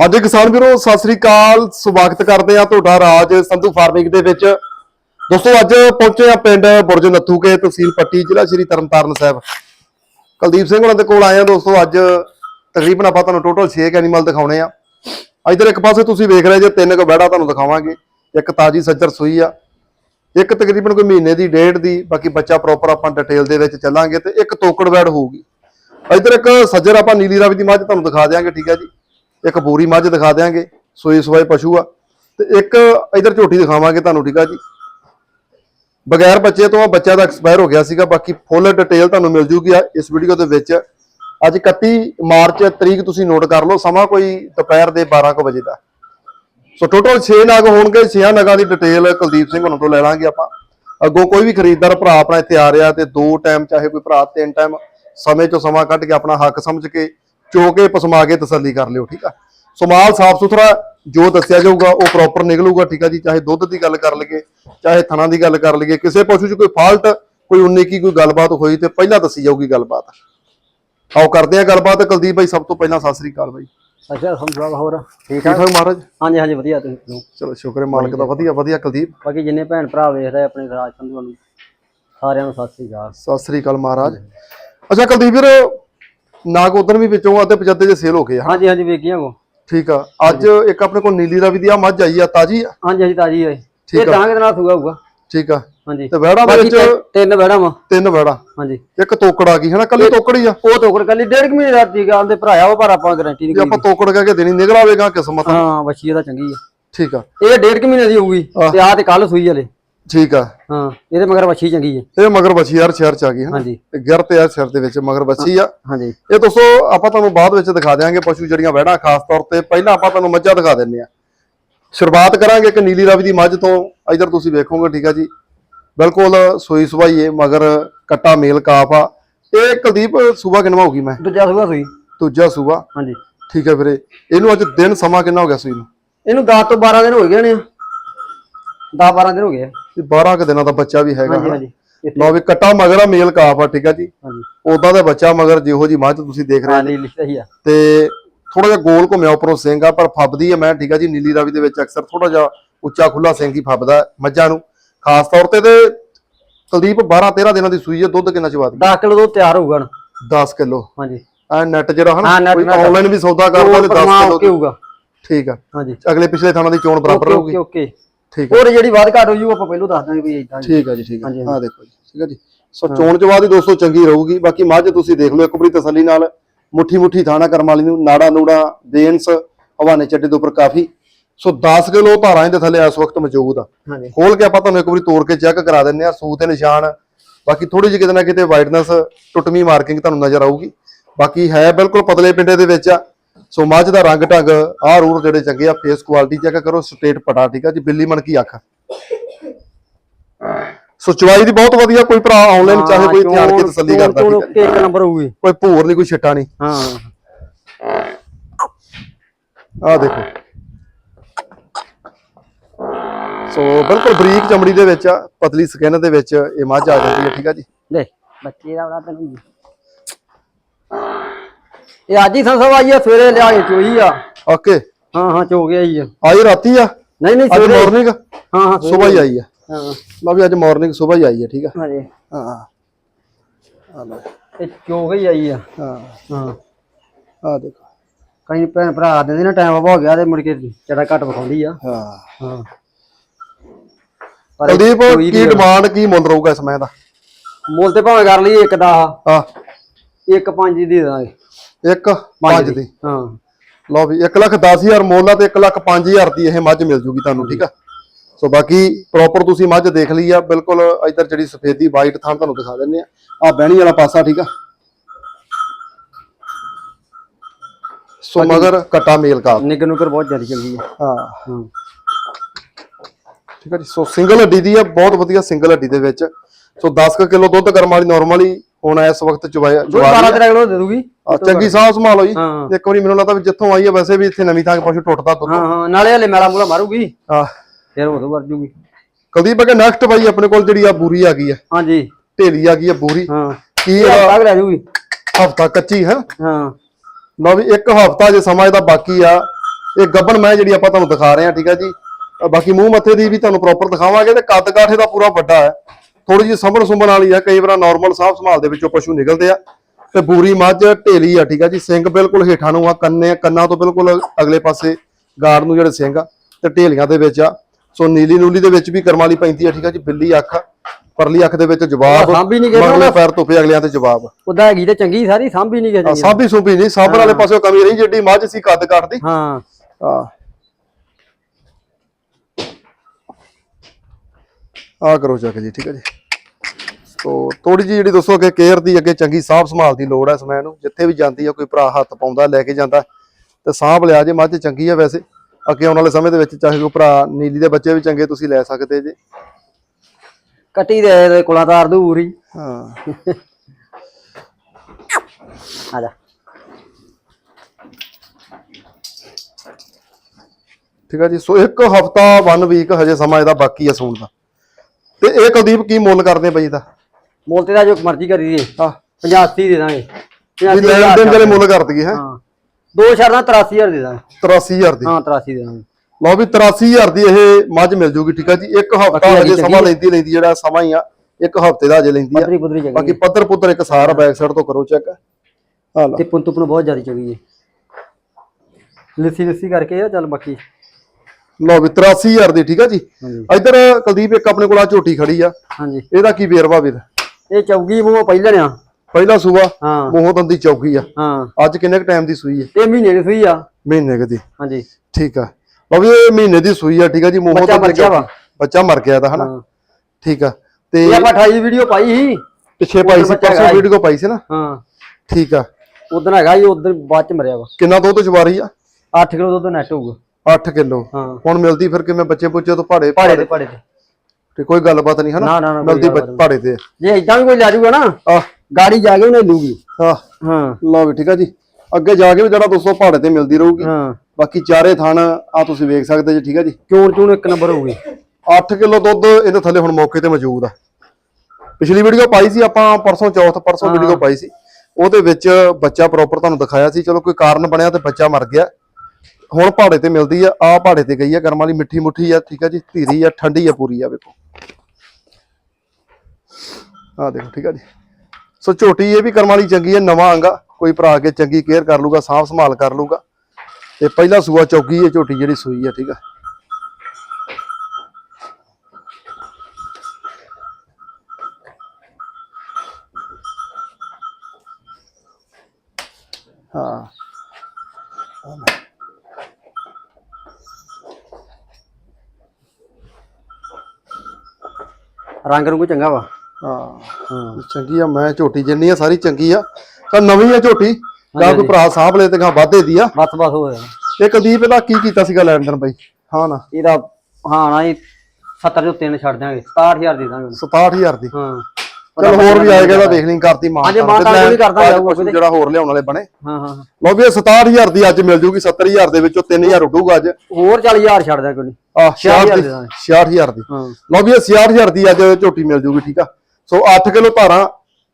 ਹਾਂਜੀ ਕਿਸਾਨ ਵੀਰੋ, ਸਤਿ ਸ੍ਰੀ ਅਕਾਲ, ਸਵਾਗਤ ਕਰਦੇ ਆ ਤੁਹਾਡਾ ਰਾਜ ਸੰਧੂ ਫਾਰਮਿੰਗ ਦੇ ਵਿੱਚ। ਦੋਸਤੋ, ਅੱਜ ਪਹੁੰਚੇ ਆ ਪਿੰਡ ਬੁਰਜ ਨੱਥੂਕੇ ਤਹਿਸੀਲ ਪੱਟੀ, ਜ਼ਿਲ੍ਹਾ ਸ਼੍ਰੀ ਤਰਨਤਾਰਨ ਸਾਹਿਬ। ਕੁਲਦੀਪ ਸਿੰਘ ਉਹਨਾਂ ਦੇ ਕੋਲ ਆਏ ਆ ਦੋਸਤੋ, ਅੱਜ ਤਕਰੀਬਨ ਆਪਾਂ ਤੁਹਾਨੂੰ ਟੋਟਲ 6 ਐਨੀਮਲ ਦਿਖਾਉਣੇ ਆ। ਇਧਰ ਇੱਕ ਪਾਸੇ ਤੁਸੀਂ ਵੇਖ ਰਹੇ ਜੇ, ਤਿੰਨ ਕੁ ਬੈੜਾ ਤੁਹਾਨੂੰ ਦਿਖਾਵਾਂਗੇ। ਇੱਕ ਤਾਜੀ ਸੱਜਰ ਸੂਈ ਆ। ਇੱਕ ਤਕਰੀਬਨ ਕੋਈ ਮਹੀਨੇ ਦੀ, ਡੇਢ ਦੀ, ਬਾਕੀ ਬੱਚਾ ਪ੍ਰੋਪਰ ਆਪਾਂ ਡਿਟੇਲ ਦੇ ਵਿੱਚ ਚੱਲਾਂਗੇ ਤੇ ਇੱਕ ਤੋਕੜ ਬੈੜ ਹੋਊਗੀ। ਇਧਰ ਇੱਕ ਸੱਜਰ ਆਪਾਂ ਨੀਲੀ ਰਾਵੀ ਦੀ ਮੱਝ ਤੁਹਾਨੂੰ ਦਿਖਾ ਦਿਆਂਗੇ, ਠੀਕ ਹੈ ਜੀ। ਇੱਕ ਬੂਰੀ ਮੱਝ ਦਿਖਾ ਦਿਆਂਗੇ, ਸੋਈ ਸਵਾਈ ਪਸ਼ੂ ਆ। ਤੇ ਇੱਕ ਇਧਰ ਝੋਟੀ ਦਿਖਾਵਾਂਗੇ ਤੁਹਾਨੂੰ, ਠੀਕ ਆ ਜੀ। ਬਗੈਰ ਬੱਚੇ ਤੋਂ ਆ ਬੱਚਾ ਦਾ ਐਕਸਪਾਇਰ ਹੋ ਗਿਆ ਸੀਗਾ, ਬਾਕੀ ਫੁੱਲ ਡਿਟੇਲ ਤੁਹਾਨੂੰ ਮਿਲ ਜੂਗੀ ਆ ਇਸ ਵੀਡੀਓ ਦੇ ਵਿੱਚ। ਅੱਜ 31 ਮਾਰਚ ਤਰੀਕ ਤੁਸੀਂ ਨੋਟ ਕਰ ਲਓ, ਸਮਾਂ ਕੋਈ ਦੁਪਹਿਰ ਦੇ 12 ਕੁ ਵਜੇ ਦਾ। ਸੋ ਟੋਟਲ 6 ਨਗ ਹੋਣਗੇ 6 ਨਗਾਂ ਦੀ ਡਿਟੇਲ ਕੁਲਦੀਪ ਸਿੰਘ ਹੁਣਾਂ ਤੋਂ ਲੈ ਲਾਂਗੇ ਆਪਾਂ। ਅੱਗੋਂ ਕੋਈ ਵੀ ਖਰੀਦਦਾਰ ਭਰਾ ਆਪਣਾ ਇੱਥੇ ਆ ਰਿਹਾ ਤੇ ਦੋ ਟਾਈਮ, ਚਾਹੇ ਕੋਈ ਭਰਾ ਤਿੰਨ ਟਾਈਮ, ਸਮੇਂ ਚੋਂ ਸਮਾਂ ਕੱਢ ਕੇ ਆਪਣਾ ਹੱਕ ਸਮਝ ਕੇ ਚੋ ਕੇ ਪਸਮਾ ਕੇ ਤਸੱਲੀ ਕਰ ਲਿਓ ਠੀਕ ਆ? ਸੋ ਮਾਲ ਸਾਫ਼ ਸੁਥਰਾ ਜੋ ਦੱਸਿਆ ਜਾਊਗਾ ਉਹ ਪ੍ਰੋਪਰ ਨਿਕਲੂਗਾ ਠੀਕ ਆ ਜੀ? ਚਾਹੇ ਦੁੱਧ ਦੀ ਗੱਲ ਕਰ ਲਈਏ ਚਾਹੇ ਥਣਾ ਦੀ ਗੱਲ ਕਰ ਲਈਏ ਕਿਸੇ ਪਸ਼ੂ 'ਚ ਕੋਈ ਫਾਲਟ ਕੋਈ ਉਨੀ ਕੀ ਕੋਈ ਗੱਲਬਾਤ ਹੋਈ ਤੇ ਪਹਿਲਾਂ ਦੱਸੀ ਜਾਊਗੀ ਗੱਲਬਾਤ। ਆਓ ਕਰਦੇ ਆ ਗੱਲਬਾਤ ਕੁਲਦੀਪ ਭਾਈ ਸਭ ਤੋਂ ਪਹਿਲਾਂ ਸਤਿ ਸ੍ਰੀ ਅਕਾਲ ਭਾਈ ਅੱਛਾ ਸਮਝਾ ਹੋਰ? ਠੀਕ ਠੀਕ ਮਹਾਰਾਜ? ਹਾਂਜੀ ਹਾਂਜੀ ਵਧੀਆ ਤੁਸੀਂ ਸੁਣਾਓ? ਚਲੋ ਸ਼ੁਕਰ ਹੈ ਮਾਲਕ ਦਾ ਵਧੀਆ ਵਧੀਆ ਕੁਲਦੀਪ। ਬਾਕੀ ਜਿੰਨੇ ਭੈਣ ਭਰਾ ਵੇਖ ਰਹੇ ਆਪਣੇ ਰਾਜ ਸੰਧੂ ਨੂੰ ਸਾਰਿਆਂ ਨੂੰ ਸਤਿ ਸ੍ਰੀ ਅਕਾਲ। ਸਤਿ ਸ੍ਰੀ ਅਕਾਲ ਮਹਾਰਾਜ। ਅੱਛਾ ਕੁਲਦੀਪ ਵੀਰ ਨਾਗ ਉਧਰ ਵੀ ਵਿੱਚੋਂ ਅੱਧੇ ਪਜੱਦੇ ਜੇ ਸੇਲ ਹੋ ਗਏ ਆ। ਹਾਂਜੀ ਹਾਂਜੀ ਵੇਖੀਆਂ ਕੋ। ਠੀਕ ਆ। ਅੱਜ ਇੱਕ ਆਪਣੇ ਕੋਲ ਨੀਲੀ ਰਾਵੀ ਦੀ ਆ ਮੱਝ ਆਈ ਆ ਤਾਜੀ ਆ। ਹਾਂਜੀ ਹਾਂਜੀ ਤਾਜੀ ਹੈ ਠੀਕ ਇਹ ਤਾਂ ਕਿਤੇ ਨਾਲ ਸੂਗਾ ਹੋਊਗਾ। ਠੀਕ ਆ। ਹਾਂਜੀ। ਤੇ ਵਹਿੜਾਂ ਦੇ ਬਾਕੀ ਵਿੱਚ ਤਿੰਨ- ਤਿੰਨ ਬੈੜਾ ਵਾ। ਤਿੰਨ ਵਹਿੜਾ। ਹਾਂਜੀ। ਇੱਕ ਤੋਕੜ ਆ ਗਈ ਹਨਾ? ਕੱਲੀ ਤੋਕੜ ਹੀ ਆ। ਉਹ ਟੋਕਰ ਕੱਲੀ ਡੇਢ ਕੁ ਮਹੀਨੇ ਦਾ ਦੀ ਗੱਲ ਦੇ ਭਰਾਇਆ ਉਹ ਪਰ ਆਪਾਂ ਗਾਰੰਟੀ ਜੇ ਨਹੀਂ ਆਪਾਂ ਤੋਕੜ ਕਹਿ ਕੇ ਦੇਣੀ ਨਿਕਲ ਆਵੇਗਾ ਕਿਸਮਤ। ਹਾਂ ਬੱਚੀ ਇਹਦਾ ਚੰਗੀ ਹੈ ਠੀਕ ਆ। ਇਹ ਡੇਢ ਕੁ ਮਹੀਨੇ ਦੀ ਹੋਊਗੀ ਤੇ ਆ ਤੇ ਕੱਲ ਸੂਈ ਹਲੇ ਠੀਕ ਆ। ਹਾਂ ਇਹਦੇ ਮਗਰ ਬੱਚੀ ਚੰਗੀ ਹੈ ਇਹ ਮਗਰ ਬੱਚੀ ਯਾਰ ਸ਼ਹਿਰ ਚ ਆ ਗਈ ਹਾਂਜੀ। ਤੇ ਗਿਰ ਤੇ ਆ ਸਿਰ ਦੇ ਵਿੱਚ ਮਗਰ ਬੱਚੀ ਆ। ਹਾਂਜੀ। ਇਹ ਦੋਸਤੋ ਆਪਾਂ ਤੁਹਾਨੂੰ ਬਾਅਦ ਵਿੱਚ ਦਿਖਾ ਦਿਆਂਗੇ ਪਸ਼ੂ ਜਿਹੜੀਆਂ ਵਹਿੜਾਂ ਖਾਸ ਤੌਰ ਤੇ ਪਹਿਲਾਂ ਆਪਾਂ ਤੁਹਾਨੂੰ ਮੱਝਾਂ ਦਿਖਾ ਦਿੰਨੇ ਆ ਸ਼ੁਰੂਆਤ ਕਰਾਂਗੇ ਕਿ ਨੀਲੀ ਰਾਵੀ ਦੀ ਮੱਝ ਤੋਂ। ਇਧਰ ਤੁਸੀਂ ਵੇਖੋਗੇ ਠੀਕ ਆ ਜੀ। ਬਿਲਕੁਲ ਸੋਈ ਸੁਭਾਈ ਹੈ ਮਗਰ ਕੱਟਾ ਮੇਲ ਕਾਫ ਆ। ਇਹ ਕੁਲਦੀਪ ਸੂਬਾ ਕਿੰਨਾ ਹੋਊਗੀ ਮੈਂ? ਦੂਜਾ ਸੂਆ ਸੂਈ। ਦੂਜਾ ਸੂਬਾ। ਹਾਂਜੀ। ਠੀਕ ਹੈ ਵੀਰੇ। ਇਹਨੂੰ ਅੱਜ ਦਿਨ ਸਮਾਂ ਕਿੰਨਾ ਹੋ ਗਿਆ ਸੂਈ ਨੂੰ? ਇਹਨੂੰ 10 ਤੋਂ 12 ਦਿਨ ਹੋ ਗਏ ਨੇ 10 12 ਦਿਨ ਹੋ ਗਏ ਆ। ਇਹ 12 ਕੁ ਦਿਨਾਂ ਦਾ ਬੱਚਾ ਵੀ ਹੈਗਾ ਹਾਂਜੀ ਹਨਾ। ਹਾਂਜੀ ਇੱਥੇ- ਲਓ ਵੀ ਕੱਟਾ ਮਗਰ ਆ ਮੇਲ ਕਾਫ ਆ ਠੀਕ ਆ ਜੀ? ਹਾਂਜੀ। ਉਦਾਂ ਦਾ ਬੱਚਾ ਮਗਰ ਜਿਹੋ ਜੀ ਮੱਝ ਤੁਸੀਂ ਦੇਖ ਰਹੇ ਹਾਂ। ਨਹੀਂ ਲਿਖਿਆ ਹੀ ਆ। ਤੇ ਥੋੜਾ ਜਿਹਾ ਗੋਲ ਘੁੰਮਿਆ ਉੱਪਰੋਂ ਸਿੰਘ ਆ ਪਰ ਫੱਬਦੀ ਆ ਮੈਂ ਠੀਕ ਆ ਜੀ? ਨੀਲੀ ਰਾਵੀ ਦੇ ਵਿੱਚ ਅਕਸਰ ਥੋੜਾ ਜਿਹਾ ਉੱਚਾ ਖੁੱਲਾ ਸਿੰਘ ਹੀ ਫੱਬਦਾ ਮੱਝਾਂ ਨੂੰ। ਖਾਸ ਤੌਰ ਤੇ ਤੇ ਕੁਲਦੀਪ 12 13 ਦਿਨਾਂ ਦੀ ਸੂਈ ਹੈ ਦੁੱਧ ਕਿੰਨਾ ਚਵਾ ਦੀ 10 ਕਿਲੋ ਤੋਂ ਤਿਆਰ ਹੋਊਗਾ ਨਾ 10 ਕਿਲੋ। ਹਾਂਜੀ। ਐ ਨੈਟ ਜਿਹੜਾ ਹਨਾ? ਹਾਂ, net ਕੋਈ net। ਆਨਲਾਈਨ ਵੀ ਸੌਦਾ ਕਰਦਾ ਤੇ 10 ਕਿਲੋ ਓਕੇ ਹੋਊਗਾ। ਠੀਕ ਆ। ਹਾਂਜੀ। ਅਗਲੇ ਪਿਛਲੇ ਥਾਣਾ ਦੀ ਚੋਣ ਬਰਾਬਰ ਓਕੇ ਹੋਊਗੀ। ਓਕੇ। ਠੀਕ ਆ ਹੋਰ ਜਿਹੜੀ ਬਾਤ ਘਾਟ ਹੋ ਜੂ ਆਪਾਂ ਪਹਿਲਾਂ ਦੱਸ ਦਾਂਗੇ ਵੀ ਇਦਾਂ ਠੀਕ ਆ ਜੀ ਠੀਕ ਹਾਂਜੀ, ਹਾਂ ਦੇਖੋ ਜੀ ਠੀਕ ਆ ਜੀ। ਸੋ ਚੋਣ ਚਵਾ ਦੀ ਦੋਸਤੋ ਚੰਗੀ ਰਹੂਗੀ। ਬਾਕੀ ਮੱਝ ਤੁਸੀਂ ਦੇਖ ਲਓ ਇੱਕ ਵਾਰੀ ਤਸੱਲੀ ਨਾਲ। ਮੁੱਠੀ ਮੁੱਠੀ ਥਾਣਾ ਕਰਮ ਵਾਲੀ ਨੂੰ ਨਾੜਾ ਨੂੜਾ ਬੇਨਸ ਹਵਾਨੇ ਚੱਡੇ ਦੇ ਉੱਪਰ ਕਾਫੀ। ਸੋ 10 ਕਿਲੋ ਧਾਰਾਂ ਇਹਦੇ ਥੱਲੇ ਇਸ ਵਕਤ ਮੌਜੂਦ ਆ। ਖੋਲ ਕੇ ਆਪਾਂ ਤੁਹਾਨੂੰ ਇੱਕ ਵਾਰੀ ਤੋੜ ਕੇ ਚੈੱਕ ਕਰਾ ਦਿੰਨੇ ਆ ਸੂਤ ਤੇ ਨਿਸ਼ਾਨ। ਬਾਕੀ ਥੋੜੀ ਜਿਹੀ ਕਿਤੇ ਨਾ ਕਿਤੇ ਵਾਈਡਨੈਸ ਟੁੱਟਵੀਂ ਮਾਰਕਿੰਗ ਤੁਹਾਨੂੰ ਨਜ਼ਰ ਆਊਗੀ। ਬਾਕੀ ਹੈ ਬਿਲਕੁਲ ਪਤਲੇ ਪਿੰਡੇ ਦੇ ਵਿੱਚ ਆ। ਸੋ ਮੱਝ ਦਾ ਰੰਗ ਢੰਗ ਆਹ ਰੂਰ ਜਿਹੜੇ ਚੰਗੇ ਆ? ਫੇਸ ਕੁਆਲਿਟੀ ਚੈੱਕ ਕਰੋ ਸਟੇਟ ਪਟਾ ਠੀਕ ਆ ਜੀ? ਬਿੱਲੀ ਮਨ ਕੀ ਅੱਖ ਸੋ ਚਵਾਈ ਦੀ ਬਹੁਤ ਵਧੀਆ ਕੋਈ ਭਰਾ ਆਨਲਾਈਨ ਚਾਹੇ ਕੋਈ ਧਿਆਨ ਕੇ ਤਸੱਲੀ ਕਰਦਾ ਠੀਕ ਆ ਓਕੇ ਇੱਕ ਨੰਬਰ ਹੋਊਗੀ। ਕੋਈ ਭੂਰ ਨਹੀਂ ਕੋਈ ਛਿੱਟਾ ਨਹੀਂ। ਹਾਂ। ਆਹ ਦੇਖੋ। ਸੋ ਬਿਲਕੁਲ ਬਰੀਕ ਚਮੜੀ ਦੇ ਵਿੱਚ ਆ ਪਤਲੀ ਸਕਿਨ ਦੇ ਵਿੱਚ ਇਹ ਮੱਝ ਆ ਜਾਂਦੀ ਹੈ ਠੀਕ ਆ ਜੀ। ਲੈ ਬੱਚੇ ਦਾ ਬੜਾ ਤੈਨੂੰ ਇਹ ਅੱਜ ਹੀ ਸੰਸਵ ਆਈ ਆ ਸਵੇਰੇ ਲਿਆ ਕੇ ਚੋਈ ਆ। ਓਕੇ। ਹਾਂ ਹਾਂ ਚੋ ਗਿਆ ਹੀ ਆ। ਆਈ ਰਾਤੀ ਆ? ਨਹੀਂ ਨਹੀਂ ਅੱਜ ਸਵੇਰੇ। ਮਾਰਨਿੰਗ ਹਾਂ ਹਾਂ ਸਵੇਰੇ। ਸਵੇਰ ਹੀ ਆਈ ਆ। ਹਾਂ। ਲਓ ਵੀ ਅੱਜ ਮਾਰਨਿੰਗ ਸਵੇਰ ਹੀ ਆਈ ਹੈ ਠੀਕ ਆ? ਹਾਂਜੀ। ਹਾਂ ਆ ਲਓ। ਇਹ ਚੋ ਗਈ ਆਈ ਆ। ਹਾਂ। ਹਾਂ। ਆ ਦੇਖੋ। ਕਈ ਭੈਣ ਭਰਾ ਦਿੰਦੇ ਨਾ ਟਾਈਮ ਹੋ ਗਿਆ ਤੇ ਮੁੜ ਕੇ ਚੜਾ ਘੱਟ ਵਿਖਾਉਂਦੀ ਆ। ਹਾਂ। ਹਾਂ। ਪਰ ਇਹ ਕੁਲਦੀਪ ਚੋਈ ਕੀ ਆ। ਡਿਮਾਂਡ ਕੀ ਮੁੱਲ ਰਹੂਗਾ ਇਸ ਸਮੇਂ ਦਾ? ਮੁੱਲ ਤੇ ਭਾਵੇਂ ਕਰ ਲਈ ਇੱਕ ਦਾ ਆ ਇੱਕ ਪੰਜ ਦੀ ਦੇ ਦਾਂਗੇ। ਇੱਕ ਪੰਜ ਦੀ ਹਾਂ। ਲਓ ਵੀ 1 ਲੱਖ 10000 ਮੁੱਲ ਆ ਤੇ 1 ਲੱਖ 5000 ਦੀ ਇਹ ਮੱਝ ਮਿਲ ਜੂਗੀ ਤੁਹਾਨੂੰ ਠੀਕ ਆ? ਸੋ ਬਾਕੀ ਪ੍ਰੋਪਰ ਤੁਸੀਂ ਮੱਝ ਦੇਖ ਲਈ ਆ ਬਿਲਕੁਲ ਇੱਧਰ ਜਿਹੜੀ ਸਫੇਦੀ ਵਾਈਟ ਥਾਂ ਤੁਹਾਨੂੰ ਦਿਖਾ ਦਿੰਨੇ ਆ। ਆ ਬਹਿਣੀ ਵਾਲਾ ਪਾਸਾ ਠੀਕ ਆ? ਸੋ ਮਗਰ ਕਟਾ ਮੇਲ ਕਾ ਨਿੱਗ ਨੁਕਰ ਬਹੁਤ ਜ਼ਿਆਦਾ ਚੰਗੀ ਆ। ਹਾਂ। ਠੀਕ ਹੈ ਜੀ ਸੋ ਸਿੰਗਲ ਹੱਡੀ ਦੀ ਆ ਬਹੁਤ ਵਧੀਆ ਸਿੰਗਲ ਹੱਡੀ ਦੇ ਵਿੱਚ। ਸੋ 10 ਕਿਲੋ ਦੁੱਧ ਕਰਮ ਵਾਲੀ ਨਾਰਮਲੀ ਹੁਣ ਇਸ ਵਕਤ ਚਵਾ 12 13 ਕਿਲੋ ਦੇ ਦੂਗੀ। ਆ, ਚੰਗੀ ਸਾਹ ਸੰਭਾਲੋ ਜੀ ਹਾਂ। ਇੱਕ ਵਾਰੀ ਮੈਨੂੰ ਲੱਗਦਾ ਵੀ ਜਿੱਥੋਂ ਆਈ ਆ ਵੈਸੇ ਵੀ ਇੱਥੇ ਨਵੀਂ ਥਾਂ ਪਸ਼ੂ ਟੁੱਟਦਾ ਦੁੱਧ ਹਾਂ ਹਾਂ ਨਾਲੇ ਹਲੇ ਮੈਲਾ ਮੂਲਾ ਮਾਰੂਗੀ। ਆ ਫਿਰ ਉਹ ਵਰ ਜੂਗੀ। ਕੁਲਦੀਪ ਅਗੇ ਨੈਕਸਟ ਬਾਈ ਆਪਣੇ ਕੋਲ ਜਿਹੜੀ ਆ ਬੂਰੀ ਆ ਗਈ ਆ। ਹਾਂਜੀ। ਢੇਲੀ ਆ ਗਈ ਆ ਬੂਰੀ। ਹਾਂ। ਕੀ ਲੱਗ ਲੈ ਜੂਗੀ। ਹਫਤਾ ਕੱਚੀ ਹੈ? ਹਾਂ। ਲਓ ਵੀ ਇੱਕ ਹਫਤਾ ਜੇ ਸਮਾਂ ਇਹਦਾ ਬਾਕੀ ਆ। ਇਹ ਗੱਬਨ ਮੈਂ ਜਿਹੜੀ ਆਪਾਂ ਤੁਹਾਨੂੰ ਦਿਖਾ ਰਹੇ ਹਾਂ ਠੀਕ ਹੈ ਜੀ। ਬਾਕੀ ਮੂੰਹ ਮੱਥੇ ਦੀ ਵੀ ਤੁਹਾਨੂੰ ਪ੍ਰੋਪਰ ਦਿਖਾਵਾਂਗੇ ਤੇ ਕੱਦ ਕਾਠੇ ਦਾ ਪੂਰਾ ਵੱਡਾ ਹੈ। ਥੋੜੀ ਜਿਹੀ ਸੰਭਲ ਸੁੰਭਣ ਵਾਲੀ ਆ ਕਈ ਵਾਰ ਨਾਰਮਲ ਸਾਫ਼ ਸੰਭਾਲ ਦੇ ਵਿੱਚੋਂ ਪਸ਼ੂ ਨਿਕਲਦੇ ਆ। ਤੇ ਬੂਰੀ ਮੱਝ ਢੇਲੀ ਆ ਠੀਕ ਆ ਜੀ। ਸਿੰਘ ਬਿਲਕੁਲ ਹੇਠਾਂ ਨੂੰ ਆ ਕੰਨੇ ਕੰਨਾਂ ਤੋਂ ਬਿਲਕੁਲ ਅਗਲੇ ਪਾਸੇ ਗਾੜ ਨੂੰ ਜਿਹੜੇ ਸਿੰਘ ਆ ਤੇ ਢੇਲੀਆਂ ਦੇ ਵਿੱਚ ਆ। ਸੋ ਨੀਲੀ ਨੂਲੀ ਦੇ ਵਿੱਚ ਵੀ ਕਰਮ ਵਾਲੀ ਪੈਂਦੀ ਆ ਠੀਕ ਆ ਜੀ ਬਿੱਲੀ ਅੱਖ ਪਰਲੀ ਅੱਖ ਦੇ ਵਿੱਚ ਜਵਾਬ ਸਾਂਭੀ ਨਹੀਂ ਗਿਆ ਮਗਲੇ ਪੈਰ ਧੁੱਪੇ ਅਗਲਿਆਂ ਤੇ ਜਵਾਬ। ਉਦਾਂ ਹੈਗੀ ਤੇ ਚੰਗੀ ਸਾਰੀ ਸਾਂਭੀ ਨਹੀਂ ਗਈ ਸਾਬੀ ਸੁਬੀ ਨਹੀਂ ਸਾਬਣ ਵਾਲੇ ਪਾਸੇ ਕਮੀ ਰਹੀ ਜਿੱਡੀ ਮੱਝ ਸੀ ਕੱਦ ਕੱਟਦੀ। ਹਾਂ। ਆ। ਆ ਕਰੋ ਚੱਕ ਜੀ ਠੀਕ ਹੈ ਜੀ। ਸੋ ਥੋੜੀ ਜਿਹੀ ਜਿਹੜੀ ਦੱਸੋ ਕਿ ਕੇਅਰ ਦੀ ਅੱਗੇ ਚੰਗੀ ਸਾਂਭ ਸੰਭਾਲ ਦੀ ਲੋੜ ਹੈ ਸਮੈਨ ਨੂੰ ਜਿੱਥੇ ਵੀ ਜਾਂਦੀ ਆ ਕੋਈ ਭਰਾ ਹੱਥ ਪਾਉਂਦਾ ਲੈ ਕੇ ਜਾਂਦਾ ਤੇ ਸਾਂਭ ਲਿਆ ਜੇ ਮੱਝ ਚੰਗੀ ਆ ਵੈਸੇ। ਅੱਗੇ ਆਉਣ ਵਾਲੇ ਸਮੇਂ ਦੇ ਵਿੱਚ ਚਾਹੇ ਕੋਈ ਭਰਾ ਨੀਲੀ ਦੇ ਬੱਚੇ ਵੀ ਚੰਗੇ ਤੁਸੀਂ ਲੈ ਸਕਦੇ ਜੇ। ਕੱਟੀ ਦੇ ਕੋਲਾਂ ਤਾਰ ਦੂਰ ਹੀ। ਹਾਂ। ਆ ਜਾ। ਠੀਕ ਹੈ ਜੀ ਸੋ ਇੱਕ ਹਫਤਾ 1 ਵੀਕ ਹਜੇ ਸਮਾਂ ਇਹਦਾ ਬਾਕੀ ਆ ਸੂਣ ਦਾ। ਤੇ ਇਹ ਕੁਲਦੀਪ ਕੀ ਮੁੱਲ ਕਰਦੇ ਬਈ ਦਾ ਮੁੱਲ ਤੇ ਦਾ ਜੋ ਮਰਜ਼ੀ ਕਰੀ ਦੇ। ਹਾਂ। 50 80 ਦੇ ਦਾਂਗੇ। ਵੀ 85 ਲੈਣ ਦੇਣ ਜਿਹੜੇ ਮੁੱਲ ਕਰ ਦਈਏ ਹੈ? ਹਾਂ। ਦੋ ਸ਼ਰਤਾਂ 83000 ਦੇ ਦਾਂਗੇ। 83000 ਦੀ। ਹਾਂ 83 ਦੇ ਦਾਂਗੇ। ਲਓ ਵੀ 83000 ਦੀ ਇਹ ਮੱਝ ਮਿਲ ਜੂਗੀ ਠੀਕ ਹੈ ਜੀ? ਇੱਕ ਹਫਤਾ ਹਜੇ ਸਮਾਂ ਲੈਂਦੀ ਲੈਂਦੀ ਜਿਹੜਾ ਸਮਾਂ ਹੀ ਆ ਇੱਕ ਹਫ਼ਤੇ ਦਾ ਹਜੇ ਲੈਂਦੀ ਆ। ਬਾਕੀ ਪੱਧਰ ਪੁੱਤਰ ਇੱਕ ਸਾਰ ਬੈਕ ਸਾਈਡ ਤੋਂ ਕਰੋ ਚੈੱਕ। ਹਾਂ ਲਓ। ਤੇ ਪੁੰਤੂ ਪੁਨ ਬਹੁਤ ਜ਼ਿਆਦਾ ਚੰਗੀ ਹੈ ਲੱਸੀ ਲੱਸੀ ਕਰਕੇ ਆ ਚੱਲ ਬਾਕੀ। ਲਓ ਵੀ 83000 ਦੀ ਠੀਕ ਹੈ ਜੀ। ਇੱਧਰ ਕੁਲਦੀਪ ਇੱਕ ਆਪਣੇ ਕੋਲ ਆ ਝੋਟੀ ਖੜੀ ਆ। ਹਾਂਜੀ। ਇਹਦਾ ਕੀ ਵੇਰਵਾ ਵੀਰ ਇਹ ਚੌਗੀ ਮੂੰਹ ਪਹਿਲਣ ਆ ਪਹਿਲਾ ਸੂਆ ਹਾਂ। ਮੋਹ ਦੰਦੀ ਚੌਕੀ ਆ। ਹਾਂ। ਅੱਜ ਕਿੰਨੇ ਕ ਟਾਈਮ ਦੀ ਸੂਈ ਹੈ ਇਹ ਮਹੀਨੇ ਦੀ ਸੂਈ ਆ। ਮਹੀਨੇ ਦੀ। ਹਾਂਜੀ। ਠੀਕ ਆ। ਲਓ ਵੀ ਇਹ ਮਹੀਨੇ ਦੀ ਸੂਈ ਆ ਠੀਕ ਆ ਜੀ ਮੋਹ ਬੱਚਾ ਮਰ ਗਿਆ ਵਾ। ਬੱਚਾ ਮਰ ਗਿਆ ਦਾ ਹਨਾ? ਠੀਕ ਆ। ਤੇ ਇਹ ਆਪਾਂ 28 ਵੀਡੀਓ ਪਾਈ ਸੀ। ਪਿੱਛੇ ਪਾਈ ਸੀ ਪਰਸੋਂ ਵੀਡੀਓ ਪਾਈ ਸੀ ਨਾ? ਹਾਂ। ਠੀਕ ਆ। ਉਦੋਂ ਹੈਗਾ ਜੀ ਉਦੋਂ ਬਾਅਦ ਚ ਮਰਿਆ ਵਾ। ਕਿੰਨਾ ਦੁੱਧ ਚਵਾਰੀ ਆ? 8 ਕਿਲੋ ਦੁੱਧ ਨੈਟ ਹੋਊਗਾ। 8 ਕਿਲੋ। ਹਾਂ। ਹੁਣ ਮਿਲਦੀ ਫਿਰ ਕਿਵੇਂ ਬੱਚੇ ਪੁੱਛੇ ਤੋਂ ਭਾੜੇ ਪਾੜੇ ਤੇ ਪਾੜੇ ਤੇ। ਤੇ ਕੋਈ ਗੱਲਬਾਤ ਨਹੀਂ ਹਨਾ? ਨਾ ਨਾ ਨਾ ਕੋਈ ਮਿਲਦੀ ਗੱਲਬਾਤ ਭਾੜੇ ਤੇ। ਜੇ ਇਦਾਂ ਵੀ ਕੋਈ ਲੈ ਜਾਊਗਾ ਨਾ ਆ ਗਾੜੀ ਜਾ ਕੇ ਉਹਨੇ ਲੂਗੀ। ਆ ਹਾਂ। ਲਓ ਵੀ ਠੀਕ ਆ ਜੀ। ਅੱਗੇ ਜਾ ਕੇ ਵੀ ਜਿਹੜਾ ਦੋਸਤੋ ਭਾੜੇ ਤੇ ਮਿਲਦੀ ਰਹੂਗੀ। ਹਾਂ। ਬਾਕੀ ਚਾਰੇ ਥਣ ਆ ਤੁਸੀਂ ਵੇਖ ਸਕਦੇ ਜੀ ਠੀਕ ਆ ਜੀ। ਚੂਣ ਚੂਣ ਇੱਕ ਨੰਬਰ ਹੋਊਗੀ। 8 ਕਿਲੋ ਦੁੱਧ ਇਹਦੇ ਥੱਲੇ ਹੁਣ ਮੌਕੇ ਤੇ ਮੌਜੂਦ ਆ। ਪਿਛਲੀ ਵੀਡੀਓ ਪਾਈ ਸੀ ਆਪਾਂ ਪਰਸੋਂ ਚੌਥ ਪਰਸੋਂ ਵੀਡੀਓ ਪਾਈ ਸੀ। ਉਹਦੇ ਵਿੱਚ ਬੱਚਾ ਪ੍ਰੋਪਰ ਤੁਹਾਨੂੰ ਦਿਖਾਇਆ ਸੀ। ਚਲੋ ਕੋਈ ਕਾਰਨ ਬਣਿਆ ਤੇ ਬੱਚਾ ਮਰ ਗਿਆ। ਹੁਣ ਪਹਾੜੇ ਤੇ ਮਿਲਦੀ ਆ ਆ ਪਹਾੜੇ ਤੇ ਗਈ ਆ ਕਰਮ ਵਾਲੀ ਮਿੱਠੀ ਮੁੱਠੀ ਆ, ਠੀਕ ਆ ਜੀ, ਧੀਰੀ ਆ, ਠੰਡੀ ਆ ਪੂਰੀ ਆ ਵੇਖੋ। ਆ ਦੇਖੋ, ਠੀਕ ਆ ਜੀ। ਸੋ ਝੋਟੀ ਇਹ ਵੀ ਕਰਮ ਵਾਲੀ ਚੰਗੀ ਆ, ਨਵਾਂ ਅੰਗਾ ਕੋਈ ਭਰਾ ਕੇ ਚੰਗੀ ਕੇਅਰ ਕਰ ਲੂਗਾ, ਸਾਂਭ ਸੰਭਾਲ ਕਰ ਲੂਗਾ। ਤੇ ਪਹਿਲਾ ਸੂਆ ਚੌਕੀ ਹੈ ਝੋਟੀ ਜਿਹੜੀ ਸੂਈ ਆ, ਠੀਕ ਆ। ਹਾਂ। ਰੰਗ ਰੰਗ ਚੰਗਾ ਵਾ। ਹਾਂ। ਹਾਂ। ਚੰਗੀ ਆ ਮੈਂ ਝੋਟੀ ਜਿੰਨੀ ਆ ਸਾਰੀ ਚੰਗੀ ਆ। ਤਾਂ ਨਵੀਂ ਆ ਝੋਟੀ। ਜਾਂ ਕੋਈ ਭਰਾ ਸਾਂਭ ਲੈ ਤੇ ਗਾਂ ਵਾਧੇ ਦੀ ਆ। ਬਸ ਬਸ ਹੋ ਜਾਣਾ। ਇਹ ਕੁਲਦੀਪ ਇਹਦਾ ਕੀ ਕੀਤਾ ਸੀਗਾ ਲੈਣ ਦੇਣ ਬਾਈ? ਹਾਂ ਨਾ। ਇਹਦਾ ਹਾਂ ਨਾ ਇਹ 70 ਜੋ ਤਿੰਨ ਛੱਡ ਦਿਆਂਗੇ 67000 ਦੇ ਦਾਂਗੇ। 67000 ਦੀ। ਹਾਂ। ਚਲ ਹੋਰ ਵੀ ਆਏਗਾ ਇਹਦਾ ਦੇਖ ਲਈ ਕਰਤੀ ਮਾਂ ਹਾਂਜੀ, ਮਾਂ ਤਾਂ ਕੋਈ ਕਰਦਾ ਜਾਊਗਾ ਜਿਹੜਾ ਹੋਰ ਲਿਆਉਣ ਵਾਲੇ ਬਣੇ। ਹਾਂ ਹਾਂ ਹਾਂ। ਲਓ ਵੀ ਇਹ 67000 ਦੀ ਅੱਜ ਮਿਲ ਜੂਗੀ 70000 ਦੇ ਵਿੱਚੋਂ 3000 ਉੱਡੂਗਾ ਅੱਜ। ਹੋਰ 40000 ਛੱਡ ਦਿਆਂ ਕੋਈ ਆ 66000 66000 ਦੇ ਦਾਂਗੇ। 66000 ਦੀ। ਹਾਂ। ਲਓ ਵੀ ਇਹ 66000 ਦੀ ਅੱਜ ਝੋਟੀ ਮਿਲ ਜੂਗੀ ਠੀਕ ਆ? ਸੋ 8 ਕਿਲੋ ਧਾਰਾਂ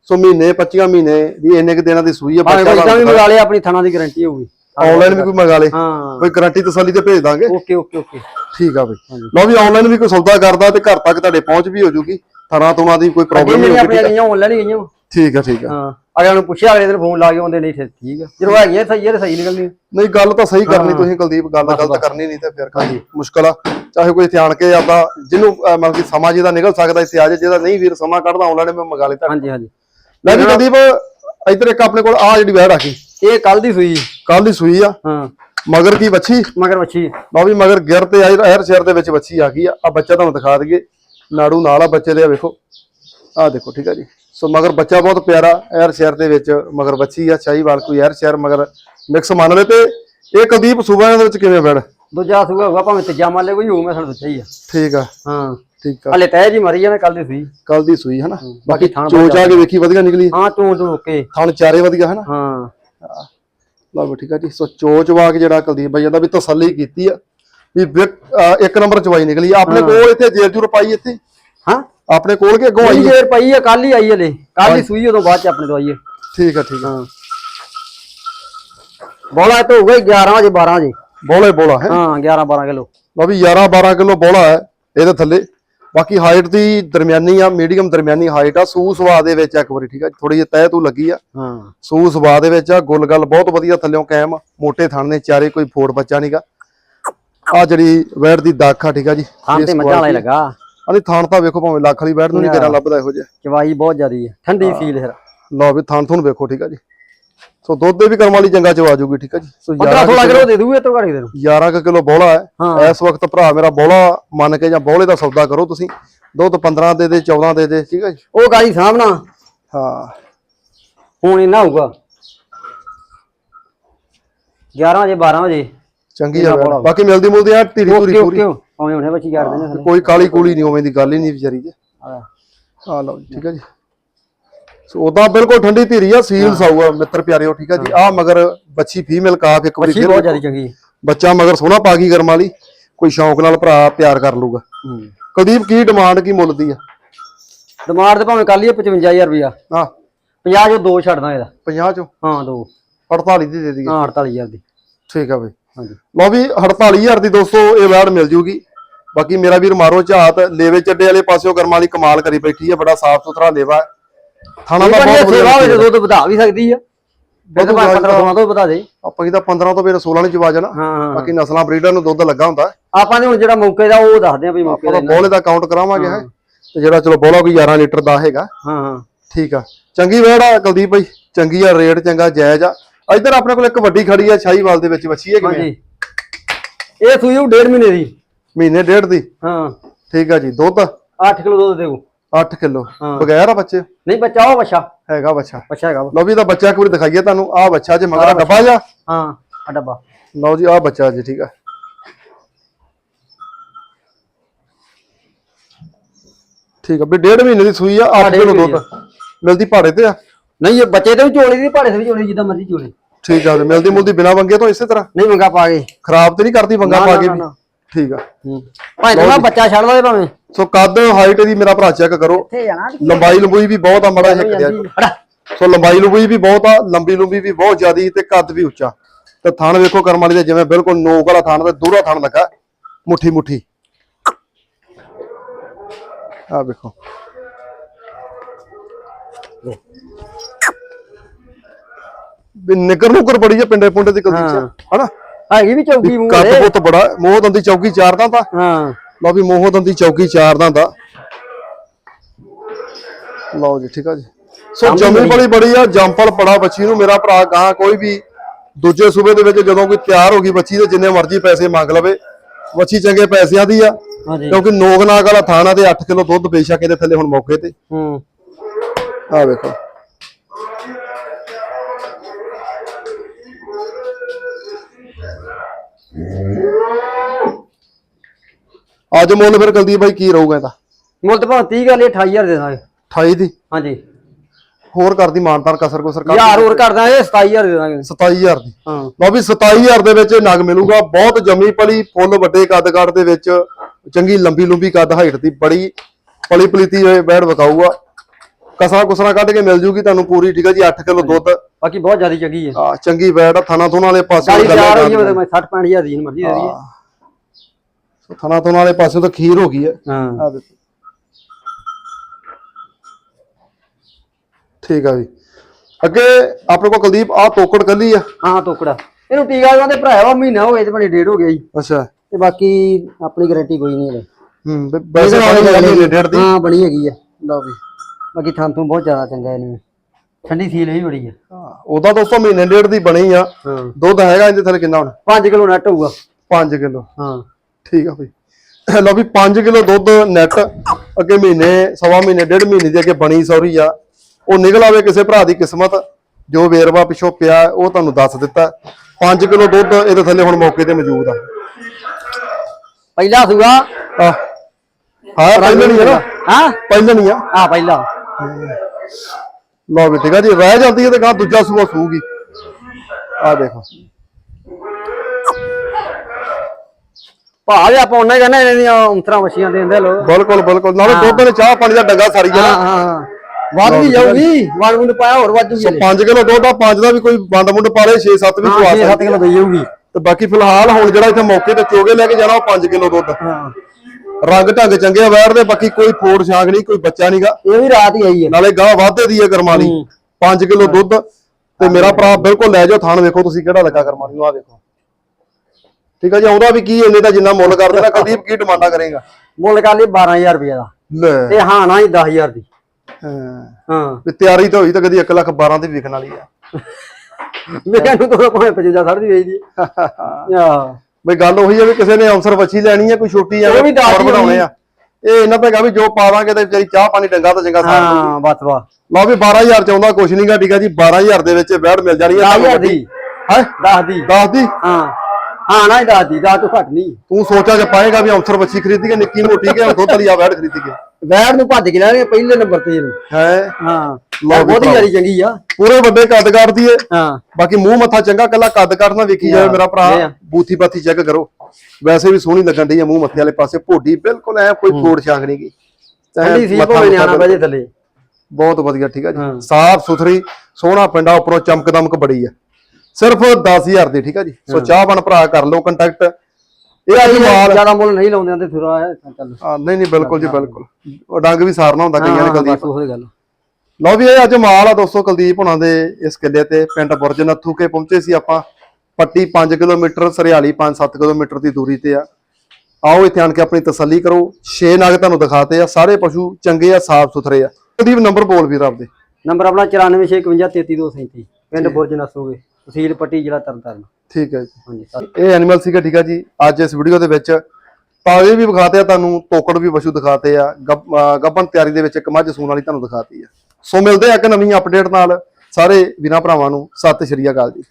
ਸੋ ਮਹੀਨੇ 25 ਮਹੀਨੇ ਦੀ ਇੰਨੇ ਕੁ ਦਿਨਾਂ ਦੀ ਸੂਈ ਆ ਬੱਚਾ ਇਦਾਂ ਵੀ ਮੰਗਾ ਲਿਆ ਆਪਣੀ ਥਣਾ ਦੀ ਗਾਰੰਟੀ ਹੋਊਗੀ। ਆਨਲਾਈਨ ਵੀ ਕੋਈ ਮੰਗਾ ਲੇ? ਹਾਂ। ਕੋਈ ਗਾਰੰਟੀ ਤਸੱਲੀ ਤੇ ਭੇਜ ਦਾਂਗੇ? Okay okay okay. ਠੀਕ ਆ ਬਈ। ਲਓ ਵੀ ਆਨਲਾਈਨ ਵੀ ਕੋਈ ਸੌਦਾ ਕਰਦਾ ਤੇ ਘਰ ਤੱਕ ਤੁਹਾਡੇ ਪਹੁੰਚ ਵੀ ਹੋ ਜੂਗੀ। ਥਾਣਾ ਤੁਣਾ ਦੀ ਕੋਈ ਪ੍ਰੋਬਲਮ ਨਹੀਂ ਹੋਊਗੀ ਆਪਣੀਆਂ ਗਈਆਂ ਆਨਲਾਈਨ ਹੀ ਗਈਆਂ। ਠੀਕ ਆ ਠੀਕ ਆ। ਹਾਂ ਅਗਰ ਨੂੰ ਪੁੱਛਿਆ ਅਗਲੇ ਦਿਨ ਫੋਨ ਲਾ ਕੇ ਆਉਂਦੇ ਨਹੀਂ ਫਿਰ ਠੀਕ ਆ। ਜਦੋਂ ਹੈਗੀਆਂ ਸਹੀ ਤਾਂ ਸਹੀ ਨਿਕਲਣੀ ਨਹੀਂ ਗੱਲ ਤਾਂ ਸਹੀ ਕਰਨੀ ਤੁਸੀਂ ਕੁਲਦੀਪ ਗੱਲ ਗਲਤ ਕਰਨੀ ਨਹੀਂ ਤੇ ਫਿਰ ਕਾਹਦੀ ਮੁਸ਼ਕਲ ਆ। ਚਾਹੇ ਕੋਈ ਧਿਆਨ ਕੇ ਆਪਦਾ ਜਿਹਨੂੰ ਮਤਲਬ ਕਿ ਸਮਾਂ ਜਿਹਦਾ ਨਿਕਲ ਸਕਦਾ ਇੱਥੇ ਆ ਜਾਏ ਜਿਹਦਾ ਨਹੀਂ ਵੀਰ ਸਮਾਂ ਕੱਢਦਾ ਆਨਲਾਈਨ ਮੈਂ ਮੰਗਾ ਲੈਤਾ ਹਾਂਜੀ ਹਾਂਜੀ। ਲੈ ਵੀ ਕੁਲਦੀਪ ਇੱਧਰ ਇੱਕ ਆਪਣੇ ਕੋਲ ਆ ਜਿਹੜੀ ਵੈੜ ਆ ਗਈ। ਇਹ ਕੱਲ ਦੀ ਸੂਈ ਕੱਲ ਦੀ ਸੂਈ ਆ। ਹਾਂ। ਮਗਰ ਕੀ ਵੱਛੀ? ਮਗਰ ਵੱਛੀ। ਲਓ ਵੀ ਮਗਰ ਗਿਰ ਤੇ ਆਈ ਸ਼ੇਰ ਦੇ ਵਿੱਚ ਵੱਛੀ ਆ ਗਈ ਆ। ਆ ਬੱਚਾ ਤੁਹਾਨੂੰ ਦਿਖਾ ਦਈਏ। ਨਾੜੂ ਨਾਲ ਆ ਬੱਚੇ ਦੇ ਆ ਵੇਖੋ। ਆ ਦੇਖੋ ਠੀਕ ਆ ਜੀ। ਸੋ ਮਗਰ ਬੱਚਾ ਬਹੁਤ ਪਿਆਰਾ ਐਰ ਸ਼ੇਰ ਦੇ ਵਿੱਚ ਮਗਰ ਬੱਚੀ ਆ ਚਾਹੀਵਾਲ ਕੋਈ ਐਰ ਸ਼ੇਰ ਮਗਰ ਮਿਕਸ ਮੰਨ ਲੈ ਤੇ ਇਹ ਕੁਲਦੀਪ ਸੂਬਿਆਂ ਦੇ ਵਿੱਚ ਕਿਵੇਂ ਵੜ ਦੂਜਾ ਸੂਆ ਹੋਊਗਾ ਭਾਵੇਂ ਤੀਜਾ ਮੰਨ ਲੈ ਕੋਈ ਹੋਊ ਮੈਂ ਸਾਨੂੰ ਸੱਚਾ ਹੀ ਆ। ਠੀਕ ਆ। ਹਾਂ। ਠੀਕ ਆ। ਹਲੇ ਤੈ ਜੀ ਮਰੀ ਜਾਣਾ ਕੱਲ ਦੀ ਸੂਈ। ਕੱਲ ਦੀ ਸੂਈ ਹਨਾ? ਬਾਕੀ ਬਾਕੀ ਥਾਣ ਚੋਚ ਆ ਕੇ ਵੇਖੀ ਵਧੀਆ ਨਿਕਲੀ। ਹਾਂ ਤੂੰ ਓਕੇ ਥਣ ਚਾਰੇ ਵਧੀਆ ਹਨਾ? ਹਾਂ। ਲਓ ਠੀਕ ਆ ਜੀ। ਸੋ ਚੋਚ ਵਾਕ ਜਿਹੜਾ ਕੁਲਦੀਪ ਬਾਈ ਦਾ ਵੀ ਤਸੱਲੀ ਕੀਤੀ ਆ। ਵੀ ਇੱਕ ਨੰਬਰ ਚਵਾਈ ਨਿਕਲੀ। ਆਪਣੇ ਕੋਲ ਇੱਥੇ ਜੇਰ ਜੂਰ ਪਾਈ ਇੱਥੇ? ਹਾਂ। ਆਪਣੇ ਕੋਲ ਕੇ ਅੱਗੋਂ ਆਈ ਜੇਰ ਪਈ ਆ ਕੱਲ ਹੀ ਆਈ ਹਲੇ। ਕੱਲ ਹੀ ਸੂਈ ਉਦੋਂ ਬਾਅਦ ਚ ਆਪਣੇ ਤੋਂ ਆਈ ਹੈ। ਠੀਕ ਆ ਠੀਕ ਆ ਹਾਂ। ਬੋਲਾ ਤਾਂ ਹੋ ਗਈ 11 ਵਜੇ 12 ਵਜੇ। ਬੋਲੇ ਬੋਲਾ ਹੈ? ਹਾਂ 11 12 ਕਿਲੋ। ਲਓ ਵੀ 11 12 ਕਿਲੋ ਬੋਲਾ ਹੈ ਇਹਦੇ ਥੱਲੇ। ਬਾਕੀ ਹਾਈਟ ਦੀ ਦਰਮਿਆਨੀ ਆ ਮੀਡੀਅਮ ਦਰਮਿਆਨੀ ਹਾਈਟ ਆ ਸੂ ਸਵਾ ਦੇ ਵਿੱਚ ਇੱਕ ਵਾਰੀ ਠੀਕ ਆ ਥੋੜੀ ਜਿਹੀ ਤਹਿ ਤੂੰ ਲੱਗੀ ਆ। ਹਾਂ। ਸੂ ਸਵਾ ਦੇ ਵਿੱਚ ਆ ਗੁੱਲ ਗੱਲ ਬਹੁਤ ਵਧੀਆ ਥੱਲਿਓਂ ਕਾਇਮ ਮੋਟੇ ਥਣ ਨੇ ਚਾਰੇ ਕੋਈ ਫੋੜ ਬੱਚਾ ਨਹੀਂਗਾ ਆ ਜਿਹੜੀ ਵੈੜ ਦੀ ਦਾਖਾ ਠੀਕ ਆ ਜੀ। ਥਾਂ ਤੇ ਮੱਝਾਂ ਵਾਲਾ ਹੀ। ਲੱਗਾ। ਆਹ ਥਾਣ ਤਾਂ ਵੇਖੋ ਭਾਵੇਂ ਲੱਖ ਵਾਲੀ ਵੈੜ ਨੂੰ ਨਹੀਂ ਕਿਹੜਾ ਲੱਭਦਾ ਇਹੋ ਜਿਹਾ। ਚਵਾਈ ਬਹੁਤ ਜ਼ਿਆਦੀ ਹੈ ਠੰਡੀ ਫੀਲ ਹੈ ਲਓ ਵੀ ਥਾਣ ਤੁਹਾਨੂੰ ਵੇਖੋ ਠੀਕ ਆ ਜੀ। ਸੋ ਦੁੱਧ ਦੇ ਵੀ ਕਰਮ ਵਾਲੀ ਚੰਗਾ ਚਵਾ ਜੂਗੀ ਠੀਕ ਆ ਜੀ। ਸੋ 15 16 ਕਿਲੋ ਦੇ ਦੂਗੇ ਤੋਂ ਘੱਟ ਦੇ ਦੂ। 11 ਕੁ ਕਿਲੋ ਬੋਲਾ ਹੈ। ਇਸ ਵਕਤ ਭਰਾ ਮੇਰਾ ਬੋਲਾ ਮੰਨ ਕੇ ਜਾਂ ਬੋਲੇ ਦਾ ਸੌਦਾ ਕਰੋ ਤੁਸੀਂ। ਦੁੱਧ 15 ਦੇ ਦੇ 14 ਦੇ ਦੇ ਠੀਕ ਹੈ ਜੀ। ਉਹ ਗਾੜੀ ਸਾਹਮਣਾ ਹਾਂ। ਹੁਣ ਇਹਨਾਂ ਹੋਊਗਾ 11 ਵਜੇ 12 ਵਜੇ। ਚੰਗੀ ਆ। ਬਾਕੀ ਮਿਲਦੀ ਮੁਲਦੀ ਆ ਧੀਰੀ ਧੂਰੀ ਪੂਰੀ। ਕਿਉਂ? ਆਵੇਂ ਹੁਣੇ ਬੱਚੀ ਕਰ ਦਿੰਦੇ ਥੱਲੇ ਕੋਈ ਕਾਲੀ ਕੂਲੀ ਨਹੀਂ ਉਵੇਂ ਦੀ ਗੱਲ ਹੀ ਨਹੀਂ ਵਿਚਾਰੀ ਜੀ ਹਾਂ। ਆ ਲਓ ਜੀ ਠੀਕ ਹੈ ਜੀ। ਸੋ ਉਦਾਂ ਬਿਲਕੁਲ ਠੰਡੀ ਧੀਰੀ ਆ ਸੀਲ ਸਾਊ ਆ ਮਿੱਤਰ ਪਿਆਰਿਓ ਠੀਕ ਹੈ ਜੀ। ਆ ਮਗਰ ਬੱਚੀ ਫੀਮੇਲ ਕਾਫ ਇੱਕ ਵਾਰੀ ਬੱਚੀ ਫਿਰ ਬਹੁਤ ਜ਼ਿਆਦੀ ਚੰਗੀ। ਹੈ ਬੱਚਾ ਮਗਰ ਸੋਹਣਾ ਪਾ ਗਈ ਕਰਮ ਵਾਲੀ ਕੋਈ ਸ਼ੌਂਕ ਨਾਲ ਭਰਾ ਪਿਆਰ ਕਰ ਲੂਗਾ। ਹੂੰ। ਕੁਲਦੀਪ ਕੀ ਡਿਮਾਂਡ ਕੀ ਮੁੱਲ ਦੀ ਆ? ਡਿਮਾਂਡ ਤੇ ਭਾਵੇਂ ਕੱਲ ਹੀ 55000 ਰੁਪਇਆ ਆ 50 ਜੋ ਦੋ ਛੱਡਦਾ ਇਹਦਾ। 50 ਚੋਂ? ਹਾਂ ਦੋ। 48 ਦੀ ਦੇ ਦਈਏ। ਹਾਂ 48000 ਦੀ। ਠੀਕ ਆ ਬਈ। ਲਓ ਵੀ 48000 ਦੀ ਦੋਸਤੋ ਇਹ ਵੈੜ ਮਿਲ ਜੂਗੀ। ਬਾਕੀ ਮੇਰਾ ਵੀਰ ਮਾਰੋ ਝਾਤ ਲੇਵੇ ਚੱਡੇ ਵਾਲੇ ਪਾਸਿਓਂ ਕਰਮਾਂ ਵਾਲੀ ਕਮਾਲ ਕਰੀ ਬੈਠੀ ਹੈ ਬੜਾ ਸਾਫ਼ ਸੁਥਰਾ ਲੇਵਾ। ਹੈ ਥਾਣਾ ਦਾ ਬਹੁਤ ਸੇਵਾ ਹੋਵੇ ਵਧੀਆ ਤੇ ਦੁੱਧ ਵਧਾ ਵੀ ਸਕਦੀ ਆ। ਫਿਰ ਤਾਂ 15 16 ਤੋਂ ਵਧਾ ਦੇ। ਆਪਾਂ ਇਹਦਾ 15 ਤੋਂ ਫਿਰ 16 ਨਹੀਂ ਚਵਾ ਜਾਣਾ ਹਾਂ ਹਾਂ। ਬਾਕੀ ਨਸਲਾਂ ਬਰੀਡਰ ਨੂੰ ਦੁੱਧ ਲੱਗਾ ਹੁੰਦਾ। ਆਪਾਂ ਨੇ ਹੁਣ ਜਿਹੜਾ ਮੌਕੇ ਦਾ ਉਹ ਦੱਸਦੇ ਆ ਵੀ ਮੌਕੇ ਆਪਾਂ ਦਾ ਬੋਲੇ ਦਾ ਕਾਊਂਟ ਕਰਾਵਾਂਗੇ ਹੈ। ਤੇ ਜਿਹੜਾ ਚਲੋ ਬੋਲਾ ਕੋਈ 11 ਲੀਟਰ ਦਾ ਹੈਗਾ। ਹਾਂ ਹਾਂ। ਠੀਕ ਆ। ਚੰਗੀ ਵੈੜ ਆ ਕੁਲਦੀਪ ਭਾਈ। ਚੰਗੀ ਆ ਰੇਟ ਚੰਗਾ ਜਾਇਜ਼ ਆ। ਇੱਧਰ ਆਪਣੇ ਕੋਲ ਇੱਕ ਵੱਡੀ ਖੜੀ ਆ ਸ਼ਾਹੀਵਾਲ ਦੇ ਵਿੱਚ ਵੱਛੀ ਹੈ ਕਿਵੇਂ ਹਾਂਜੀ। ਇਹ ਸੂਈ ਉਹ ਡੇਢ ਮਹੀਨੇ ਦੀ। ਮਹੀਨੇ ਡੇਢ ਦੀ? ਹਾਂ। ਠੀਕ ਆ ਜੀ ਦੁੱਧ? 8 ਕਿਲੋ ਦੁੱਧ ਦੇਊ। 8 ਕਿਲੋ। ਹਾਂ। ਬਗੈਰ ਆ ਬੱਚੇ? ਨਹੀਂ ਬੱਚਾ ਉਹ ਬੱਚਾ ਹੈਗਾ ਬੱਚਾ ਬੱਚਾ ਹੈਗਾ ਵਾ। ਲਓ ਵੀ ਦਾ ਬੱਚਾ ਇੱਕ ਵਾਰੀ ਦਿਖਾਈਏ ਤੁਹਾਨੂੰ। ਆਹ ਬੱਚਾ ਜੇ ਮਗਰ ਡੱਬਾ ਜਾ। ਹਾਂ ਆ ਡੱਬਾ। ਲਓ ਜੀ ਆਹ ਬੱਚਾ ਜੀ ਠੀਕ ਆ। ਠੀਕ ਆ ਵੀ ਡੇਢ ਮਹੀਨੇ ਦੀ ਸੂਈ ਆ 8 ਡੇਢ ਕਿਲੋ ਦੁੱਧ। ਮਿਲਦੀ ਭਾੜੇ ਤੇ ਆ। ਨਹੀਂ ਇਹ ਬੱਚੇ ਤੇ ਵੀ ਦੀ ਭਾੜੇ ਤੇ ਵੀ ਜਿੱਦਾਂ ਮਰਜ਼ੀ ਚੋਲੀ। ਠੀਕ ਆ ਤੇ ਮਿਲਦੀ ਮੁਲਦੀ ਬਿਨਾ ਵੰਗੇ ਤੋਂ ਇਸੇ ਤਰ੍ਹਾਂ? ਨਹੀਂ ਮੰਗਾ ਪਾ ਕੇ। ਖਰਾਬ ਤੇ ਨਹੀਂ ਕਰਦੀ ਵੰਗਾ ਨਾ, ਪਾ ਨਾ, ਕੇ ਨਾ, ਵੀ? ਨਾ। ਠੀਕ ਆ। ਭਾਵੇਂ ਤਾਂ ਬੱਚਾ ਛੱਡ ਲਵੇ ਭਾਵੇਂ। ਸੋ ਕੱਦ ਹਾਈਟ ਦੀ ਮੇਰਾ ਭਰਾ ਚੈੱਕ ਕਰੋ। ਇੱਥੇ ਜਾਣਾ ਲੰਬਾਈ ਲੰਬੂਈ ਵੀ ਬਹੁਤ ਆ ਮੜਾ ਜਿਹਾ ਕਰਿਆ ਹੜਾ ਸੋ ਲੰਬਾਈ ਲੰਬੂਈ ਵੀ ਬਹੁਤ ਆ ਲੰਬੀ ਲੰਬੀ ਵੀ ਬਹੁਤ ਜ਼ਿਆਦੀ ਤੇ ਕੱਦ ਵੀ ਉੱਚਾ। ਤੇ ਥਣ ਵੇਖੋ ਕਰਮ ਵਾਲੀ ਦੇ ਜਿਵੇਂ ਬਿਲਕੁਲ ਨੋਕ ਵਾਲਾ ਥਣ ਤੇ ਦੂਰਾ ਥਣ ਲੱਗਾ। ਮੁੱਠੀ ਮੁੱਠੀ। ਆ ਵੇਖੋ। ਨਿਕਰ ਨੁਕਰ ਬੜੀ ਆ ਪਿੰਡੇ ਪੁੰਡੇ ਦੀ ਕਲਦੀ ਹਾਂ। ਚ ਹਨਾ? ਹੈਗੀ ਵੀ ਚੌਕੀ ਮੂੰਹ ਕੱਦ ਦੇ ਬਹੁਤ ਬੜਾ ਮੋਹ ਦੰਦੀ ਚੌਕੀ ਚਾਰਦਾ ਤਾਂ। ਹਾਂ। ਲਓ ਵੀ ਮੋਹ ਦੰਦੀ ਚੌਕੀ ਚਾਰਦਾ ਦਾ ਲਓ ਜੀ ਠੀਕ ਆ ਜੀ। ਸੋ ਜੰਮੀ ਬੜੀ ਬੜੀ ਆ ਜੰਪਲ ਬੜਾ ਬੱਚੀ ਨੂੰ ਮੇਰਾ ਭਰਾ ਗਾਂ ਕੋਈ ਵੀ ਦੂਜੇ ਸੂਬੇ ਦੇ ਵਿੱਚ ਜਦੋਂ ਕੋਈ ਤਿਆਰ ਹੋ ਗਈ ਬੱਚੀ ਤੇ ਜਿੰਨੇ ਮਰਜ਼ੀ ਪੈਸੇ ਮੰਗ ਲਵੇ ਬੱਚੀ ਚੰਗੇ ਪੈਸਿਆਂ ਦੀ ਆ ਕਿਉਂਕਿ ਨੋਕ ਨਾਗ ਵਾਲਾ ਥਾਣਾ ਤੇ 8 ਕਿਲੋ ਦੁੱਧ ਬੇਸ਼ੱਕ ਇਹਦੇ ਥੱਲੇ ਹੁਣ ਮੌਕੇ ਤੇ। ਹੂੰ। ਆ ਵੇਖੋ। ਅੱਜ ਮੁੱਲ ਫਿਰ ਕੁਲਦੀਪ ਬਾਈ ਕੀ ਰਹੂਗਾ ਇਹਦਾ? ਮੁੱਲ ਤੇ ਭਾਵੇਂ 30 ਗੱਲ 28000 ਦੇ ਦਾਂਗੇ। 28 ਦੀ? ਹਾਂਜੀ। ਹੋਰ ਕਰਦੀ ਮਾਨਤਾਨ ਕਸਰ ਕੋਸਰ ਕਰ ਯਾਰ ਹੋਰ ਕਰ ਦਾਂਗੇ 27000 ਦੇ ਦਾਂਗੇ। 27000 ਦੀ। ਹਾਂ। ਲਓ ਵੀ 27000 ਦੇ ਵਿੱਚ ਇਹ ਨਗ ਮਿਲੂਗਾ ਬਹੁਤ ਜੰਮੀ ਪਲੀ ਫੁੱਲ ਵੱਡੇ ਕੱਦ ਦੇ ਵਿੱਚ ਚੰਗੀ ਲੰਬੀ ਲੰਬੀ ਕੱਦ ਹਾਈਟ ਦੀ ਬੜੀ ਪਲੀ ਪਲੀਤੀ ਇਹ ਬੈੜ ਵਿਕਾਊਗਾ ਕਸਰਾ ਕੁਸਰਾ ਕੱਢ ਕੇ ਮਿਲ ਜੂਗੀ ਤੁਹਾਨੂੰ ਪੂਰੀ ਠੀਕ ਹੈ ਜੀ? 8 ਕਿਲੋ ਦੁੱਧ। ਬਾਕੀ ਬਹੁਤ ਜ਼ਿਆਦਾ ਚੰਗੀ ਹੈ। ਆ ਚੰਗੀ ਬੈੜ ਆ ਥਣਾ ਥੁਣਾ ਵਾਲੇ ਪਾਸੇ 40 ਗੱਲਾਂ ਚਾਰ ਹੋਈ ਕਰਦੇ ਮੈਂ 60 65000 ਦੀ ਮਰਜ਼ੀ ਦੇ ਦਈਏ। ਸੋ ਥਣਾ ਥੁਣਾ ਵਾਲੇ ਪਾਸੇ ਤਾਂ ਖੀਰ ਹੋ ਗਈ ਹੈ। ਹਾਂ। ਠੀਕ ਆ ਜੀ। ਅੱਗੇ ਆਪਣੇ ਕੋਲ ਕੁਲਦੀਪ ਆ ਤੋਕੜ ਕੱਲੀ ਆ। ਹਾਂ ਟੋਕੜਾ ਇਹਨੂੰ ਟੀਕਾ ਲਗਾਉਂਦੇ ਭਰਾਇਆ ਵਾ ਮਹੀਨਾ ਹੋ ਗਿਆ ਤੇ ਬਣੀ ਡੇਢ ਹੋ ਗਿਆ ਜੀ। ਅੱਛਾ। ਤੇ ਬਾਕੀ ਆਪਣੀ ਗਾਰੰਟੀ ਕੋਈ ਨਹੀਂ ਹੂੰ। ਵੈ- ਵੈਸੇ ਬਣੀ ਡੇਢ ਦੀ। ਹਾਂ ਬਣੀ ਹੈਗੀ ਆ ਲਓ ਵੀ। ਬਾਕੀ ਥਾਂ ਤੋਂ ਬਹੁਤ ਜ਼ਿਆਦਾ ਚੰਗਾ ਇਹਨੂੰ ਠੰਡੀ ਸੀਲ ਵੀ ਬੜੀ ਆ। ਹਾਂ, ਉਹਦਾ ਦੋਸਤੋ ਮਹੀਨੇ ਡੇਢ ਦੀ ਬਣੀ ਆ। ਹਾਂ। ਦੁੱਧ ਹੈਗਾ ਇਹਦੇ ਥੱਲੇ ਕਿੰਨਾ ਹੁਣ? 5 ਕਿਲੋ ਨੈਟ ਹੋਊਗਾ। 5 ਕਿਲੋ। ਹਾਂ। ਠੀਕ ਆ ਬਈ। ਲਓ ਵੀ 5 ਕਿਲੋ ਦੁੱਧ ਨੈਟ ਅੱਗੇ ਮਹੀਨੇ ਸਵਾ ਮਹੀਨੇ ਡੇਢ ਮਹੀਨੇ ਦੀ ਅੱਗੇ ਬਣੀ ਸੌਰੀ ਆ। ਉਹ ਨਿਕਲ ਆਵੇ ਕਿਸੇ ਭਰਾ ਦੀ ਕਿਸਮਤ ਜੋ ਵੇਰਵਾ ਪਿਛੋਂ ਪਿਆ ਉਹ ਤੁਹਾਨੂੰ ਦੱਸ ਦਿੱਤਾ। 5 ਕਿਲੋ ਦੁੱਧ ਇਹਦੇ ਥੱਲੇ ਹੁਣ ਮੌਕੇ ਤੇ ਮੌਜੂਦ ਆ। ਪਹਿਲਾ ਸੂਆ। ਹਾਂ ਪਹਿਲਾਂ ਨਹੀਂ ਨਾ? ਹਾਂ। ਪਹਿਲਾਂ ਨਹੀਂ ਆ। ਆ ਪਹਿਲਾ। ਲਓ ਵੀ ਠੀਕ ਆ ਜੀ ਰਹਿ ਜਾਂਦੀ ਹੈ ਤੇ ਗਾਂ ਦੂਜਾ ਸੂਆ ਸੂਗੀ। ਆ ਦੇਖੋ। ਭਾਅ ਆਪਾਂ ਉਹਨਾਂ ਹੀ ਕਹਿੰਦੇ ਇਹਨਾਂ ਦੀਆਂ ਉਂਤਰਾਂ ਵਛੀਆਂ ਦੇ ਦਿੰਦੇ ਲੋ। ਬਿਲਕੁਲ ਬਿਲਕੁਲ। ਨਾਲੇ ਦੁੱਧ ਚਾਹ ਪਾਣੀ ਦਾ ਡੰਗਾ ਸਾਰੀ ਹਾਂ ਜਾਣਾ ਹਾਂ ਹਾਂ। ਵੱਧ ਵੀ ਜਾਊਗੀ। ਵੜ ਵੁੰਡ ਪਾਇਆ ਹੋਰ ਵੱਧ ਜੂਗੀ 5 ਕਿਲੋ ਦੁੱਧ ਆ 5 ਦਾ ਵੀ ਕੋਈ ਵੰਡ ਮੁੰਡ ਪਾ ਲੇ 6 7 ਵੀ ਹਾਂ ਚਵਾ 6-7 ਸਕਦੀ ਕਿਲੋ ਦੇ ਜਾਊਗੀ। ਤੇ ਬਾਕੀ ਫਿਲਹਾਲ ਹੁਣ ਜਿਹੜਾ ਇੱਥੇ ਮੌਕੇ ਤੇ ਚੋਗੇ ਲੈ ਕੇ ਜਾਣਾ ਉਹ 5 ਕਿਲੋ ਦੁੱਧ। ਹਾਂ। ਰੰਗ ਢੰਗ ਚੰਗੇ ਵੈੜ ਦੇ ਬਾਕੀ ਕੋਈ ਫੋੜ ਛਾਂਗ ਨਹੀਂ ਕੋਈ ਬੱਚਾ ਨਹੀਂਗਾ ਇਹ ਵੀ ਰਾਤ ਹੀ ਆਈ ਹੈ। ਨਾਲੇ ਗਾਂ ਵਾਧੇ ਦੀ ਹੈ ਕਰਮਾਲੀ। 5 ਕਿਲੋ ਦੁੱਧ ਤੇ ਮੇਰਾ ਭਰਾ ਬਿਲਕੁਲ ਲੈ ਜਾਓ ਥਾਣ ਵੇਖੋ ਤੁਸੀਂ ਕਿਹੜਾ ਲੱਗਾ ਕਰਮਾਲੀ ਨੂੰ ਆ ਵੇਖੋ। ਠੀਕ ਹੈ ਜੀ ਆਉਂਦਾ ਵੀ ਕੀ ਇੰਨੇ ਦਾ ਜਿੰਨਾ ਮੁੱਲ ਕਰਦੇ ਨਾ ਕੁਲਦੀਪ ਕੀ ਡਿਮਾਂਡਾ ਕਰੇਗਾ? ਮੁੱਲ ਕਰ ਲਈ 12000 ਰੁਪਏ ਦਾ। ਲੈ। ਤੇ ਹਾਂ ਨਾ ਹੀ 10000 ਦੀ। ਹਾਂ। ਹਾਂ। ਵੀ ਤਿਆਰੀ ਤਾਂ ਹੋਈ ਤਾਂ ਕਦੀ 1 ਲੱਖ 12 ਦੀ ਵਿਕਣ ਵਾਲੀ ਆ। ਮੇਰੇ ਨੂੰ ਤਾਂ ਭਾਵੇਂ 55 60 ਦੀ ਵੇਚਦੀ ਆ ਬਈ ਗੱਲ ਉਹੀ ਆ ਵੀ ਕਿਸੇ ਨੇ ਅਵਸਰ ਵੱਛੀ ਲੈਣੀ ਆ ਕੋਈ ਛੋਟੀ ਆ ਉਹ ਵੀ ਦਿਓ ਬਣਾਉਣੇ ਆ। ਇਹ ਇਹਨਾਂ ਤਾਂ ਹੈਗਾ ਵੀ ਜੋ ਪਾਵਾਂਗੇ ਤੇ ਵਿਚਾਰੀ ਚਾਹ ਪਾਣੀ ਡੰਗਾ ਤਾਂ ਚੰਗਾ ਸਾਰ ਹਾਂ ਬਸ ਬਸ ਲਓ ਵੀ 12000 ਚ ਆਉਂਦਾ ਕੁਛ ਨਹੀਂਗਾ ਠੀਕ ਆ ਜੀ 12000 ਦੇ ਵਿੱਚ ਬੈੜ ਮਿਲ ਜਾਣੀ ਆ। 10000 ਦੀ ਹੈ? 10 ਦੀ ਦੱਸ ਦੀ? ਹਾਂ। ਹਾਂ ਨਾ ਹੀ 10 ਦੀ 10 ਤੋਂ ਘੱਟ ਨਹੀਂ ਤੂੰ ਸੋਚਾ ਜੇ ਪਾਏਗਾ ਵੀ ਅਵਸਰ ਵੱਛੀ ਖਰੀਦੀ ਕੇ ਨਿੱਕੀ ਮੋਟੀ ਕੇ ਦੁੱਧ ਵਾਲੀ ਆ ਬੈੜ ਖਰੀਦੀ ਕੇ ਵੈੜ ਨੂੰ ਭੱਜ ਕੇ ਲੈਣਗੇ ਪਹਿਲੇ ਨੰਬਰ ਤੇ ਇਹਨੂੰ। ਹੈ। ਹਾਂ। ਲਓ ਵੀ ਬਹੁਤੀ ਭਰਾਓ। ਜਾਰੀ ਚੰਗੀ ਆ। ਪੂਰੇ ਵੱਡੇ ਕੱਦ ਕੱਢਦੀ ਏ। ਹਾਂ। ਬਾਕੀ ਮੂੰਹ ਮੱਥਾ ਚੰਗਾ ਕੱਲਾ ਕੱਦ ਕੱਢ ਨਾ ਵੇਖੀ ਜਾਵੇ ਮੇਰਾ ਭਰਾ। ਲੈ ਆ। ਬੂਥੀ ਬਾਥੀ ਚੈੱਕ ਕਰੋ। ਵੈਸੇ ਵੀ ਸੋਹਣੀ ਲੱਗਣ ਡਈ ਆ ਮੂੰਹ ਮੱਥੇ ਵਾਲੇ ਪਾਸੇ। ਭੋਡੀ ਬਿਲਕੁਲ ਐ ਕੋਈ ਫੋੜ ਛਾਂਗ ਨਹੀਂ ਗਈ। ਐਨ ਠੰਡੀ ਸੀ ਮੱਥਾ ਭਾਵੇਂ ਮੁੱਥਾ ਨਿਆਣਾ ਬਜੇ ਥੱਲੇ। ਬਹੁਤ ਵਧੀਆ ਠੀਕ ਆ ਜੀ। ਸਾਫ਼ ਸੁਥਰੀ ਸੋਹਣਾ ਪਿੰਡਾ ਉੱਪਰੋਂ ਚਮਕ ਦਮਕ ਬੜੀ ਆ। ਸਿਰਫ 10000 ਦੀ ਠੀਕ ਆ ਜੀ। ਸੋ ਚਾਹ ਬਣ ਭਰਾ ਕਰ ਲਓ ਕੰਟੈਕਟ ਇਹ ਅੱਜ ਮਾਲ ਜ਼ਿਆਦਾ ਮੁੱਲ ਨਹੀਂ ਲਾਉਂਦੇ ਤੇ ਥੋੜਾ ਚੱਲ। ਹਾਂ, ਨਹੀਂ ਨਹੀਂ ਬਿਲਕੁਲ ਜੀ ਬਿਲਕੁਲ। ਉਹ ਡੰਗ ਵੀ ਸਾਰਨਾ ਹੁੰਦਾ ਕਈਆਂ ਨੇ ਕੁਲਦੀਪ। ਉਹੀ ਗੱਲ। ਲਓ ਵੀ ਇਹ ਅੱਜ ਮਾਲ ਆ ਦੋਸਤੋ ਕੁਲਦੀਪ ਹੁਣਾਂ ਦੇ ਇਸ ਕਿੱਲੇ ਤੇ ਪਿੰਡ ਬੁਰਜ ਨੱਥੂ ਕੇ ਪਹੁੰਚੇ ਸੀ ਆਪਾਂ। ਪੱਟੀ 5 ਕਿਲੋਮੀਟਰ ਸਰਿਆਲੀ 5-7 ਕਿਲੋਮੀਟਰ ਦੀ ਦੂਰੀ ਤੇ ਆ। ਆਓ ਇੱਥੇ ਆਣ ਕੇ ਆਪਣੀ ਤਸੱਲੀ ਕਰੋ। ਛੇ ਨਗ ਤੁਹਾਨੂੰ ਦਿਖਾਤੇ ਆ। ਸਾਰੇ ਪਸ਼ੂ ਚੰਗੇ ਆ ਸਾਫ਼ ਸੁਥਰੇ ਆ। ਕੁਲਦੀਪ ਨੰਬਰ ਬੋਲ ਵੀਰ ਆਪਦੇ। ਨੰਬਰ ਆਪਣਾ 9465533237 ਪਿੰਡ ਬੁਰਜ ਨਸੋਗੇ ਤਹਿਸੀਲ ਪੱਟੀ ਜ਼ਿਲ੍ਹਾ ਤਰਨਤਾਰਨ। ਠੀਕ ਹੈ ਜੀ। ਇਹ ਐਨੀਮਲ ਸੀਗਾ ਠੀਕ ਆ ਜੀ। ਅੱਜ ਇਸ ਵੀਡੀਓ ਦੇ ਵਿੱਚ ਤਾਜ਼ੇ ਵੀ ਵਿਖਾਤੇ ਆ ਤੁਹਾਨੂੰ ਤੋਕੜ ਵੀ ਪਸ਼ੂ ਦਿਖਾਤੇ ਆ। ਗੱਭਣ ਤਿਆਰੀ ਦੇ ਵਿੱਚ ਇੱਕ ਮੱਝ ਸੂਣ ਵਾਲੀ ਤੁਹਾਨੂੰ ਦਿਖਾਤੀ ਆ। ਸੋ ਮਿਲਦੇ ਆ ਇੱਕ ਨਵੀਂ ਅਪਡੇਟ ਨਾਲ। ਸਾਰੇ ਵੀਰਾਂ ਭਰਾਵਾਂ ਨੂੰ ਸਤਿ ਸ਼੍ਰੀ ਅਕਾਲ ਜੀ।